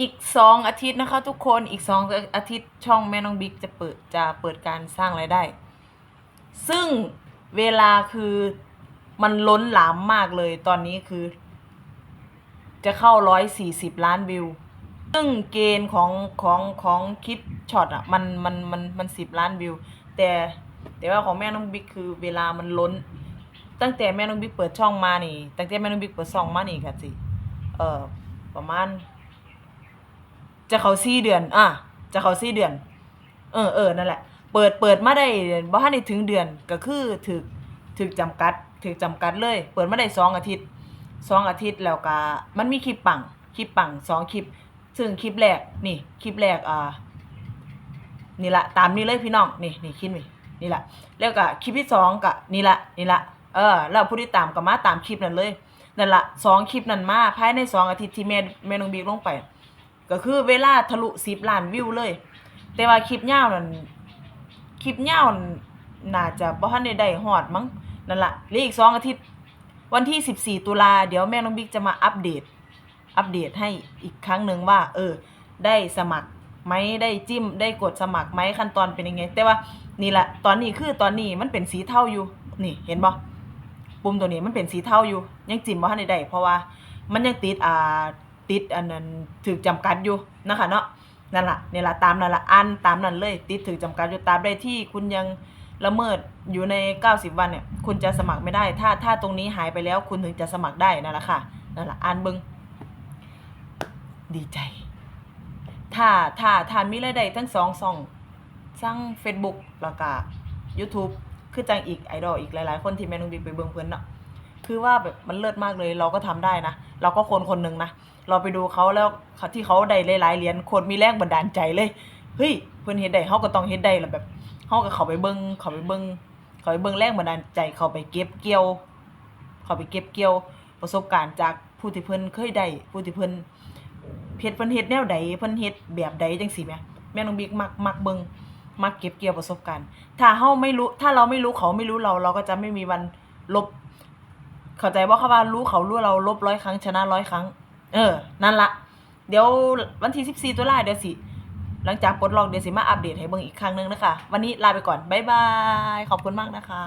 อีกสองอาทิตย์นะคะ ทุกคนอีกสองอาทิตย์ช่องแม่น้องบิ๊กจะเปิดจะเปิดการสร้างรายได้ ซึ่งเวลาคือมันล้นหลามมากเลยตอนนี้คือ จะเข้าร้อยสี่สิบล้านวิว ซึ่งเกณฑ์ของของของคลิปช็อตอะมันมันมันมันสิบล้านวิว แต่แต่ว่าของแม่น้องบิ๊กคือเวลามันล้น ตั้งแต่แม่น้องบิ๊กเปิดช่องมานี่ ตั้งแต่แม่น้องบิ๊กเปิดช่องมานี่ค่ะสิเอ่อประมาณ จะเขาสี่เดือน อะจะเขาสี่เดือน เออเออนั่นแหละ เปิดเปิดมาได้บ่ทันได้ถึงเดือนก็คือถึกถึกจำกัดถึกจำกัดเลย เปิดมาได้สองอาทิตย์สองอาทิตย์แล้วก็มันมีคลิปปังคลิปปังสองคลิป ซึ่งคลิปแรกนี่คลิปแรกอ่านี่ละตามนี้เลยพี่น้องนี่นี่คลิปนี่นี่ละแล้วก็คลิปที่สองก็นี่ละนี่ละเออแล้วผู้ที่ตามก็มาตามคลิปนั้นเลยนั่นละสองคลิปนั้นมาภายในสองอาทิตย์ที่แม่แม่น้องบีลงไป ก็คือเวลาทะลุสิบล้านวิวเลย แต่ว่าคลิปยาวนั่นคลิปยาวนั่นน่าจะบ่ทันได้ได้ฮอดมั้งนั่นละเหลืออีกสองอาทิตย์ วันที่สิบสี่ตุลาเดี๋ยวแม่น้องบิ๊กจะมาอัปเดต อัปเดตให้อีกครั้งหนึ่งว่า เออ ได้สมัครไหมได้จิ้ม ได้กดสมัครไหมขั้นตอนเป็นยังไง แต่ว่านี่แหละตอนนี้คือตอนนี้มันเป็นสีเทาอยู่ นี่เห็นบ่ปุ่มตัวนี้มันเป็นสีเทาอยู่ ยังจิ้มบ่ทันได้ได้เพราะว่ามันยังติดอ่า ติดอันนั้นถูกจำกัดอยู่นะคะเนาะนั่นละนี่ละตามนั่นละอันตามนั้นเลย ติดถูกจำกัดอยู่ตามใดที่คุณยังละเมิดอยู่ใน 90 วันเนี่ยคุณจะสมัครไม่ได้ ถ้าถ้าตรงนี้หายไปแล้วคุณถึงจะสมัครได้นั่นแหละค่ะนั่นแหละอ่านเบิ่งดีใจ ถ้าถ้าถ้ามีรายได้ทั้งสองช่องทั้าง Facebook แล้วก็ YouTube คือจังอีกไอดอลอีกหลาย ๆ คนที่แม่นุงบิ๊กไปเบิ่งเพิ่นเนาะ คือว่าแบบมันเลิศมากเลยเราก็ทำได้นะ เราก็คนคนหนึ่งนะ เราไปดูเขาแล้วเขาที่เขาได้หลายๆเหรียญโคตรมีแรงบันดาลใจเลยเฮ้ยเพิ่นเฮ็ดได้เฮาก็ต้องเฮ็ดได้แล้วแบบเฮาก็เขาไปเบิ่งเขาไปเบิ่งเขาไปเบิ่งแรงบันดาลใจเขาไปเก็บเกี่ยว เขาไปเก็บเกี่ยว ประสบการณ์จากผู้ที่เพิ่นเคยได้ผู้ที่เพิ่นเฮ็ดเพิ่นเฮ็ดแนวใดเพิ่นเฮ็ดแบบใดจังซี่แหมแม่น้องบิ๊กมักมักเบิ่งมักเก็บเกี่ยวประสบการณ์ ถ้าเฮาไม่รู้ถ้าเราไม่รู้เขาไม่รู้เราเราก็จะไม่มีวันลบ เข้าใจว่าเขาว่ารู้เขารู้เราลบร้อยครั้งชนะร้อยครั้ง เออ นั่นละ เดี๋ยววันที่สิบสี่ตุลาเดี๋ยวสิ หลังจากปลดล็อกเดี๋ยวสิมาอัปเดตให้เบิ่งอีกครั้งหนึงนะคะ วันนี้ลาไปก่อน บ๊ายบาย ขอบคุณมากนะคะ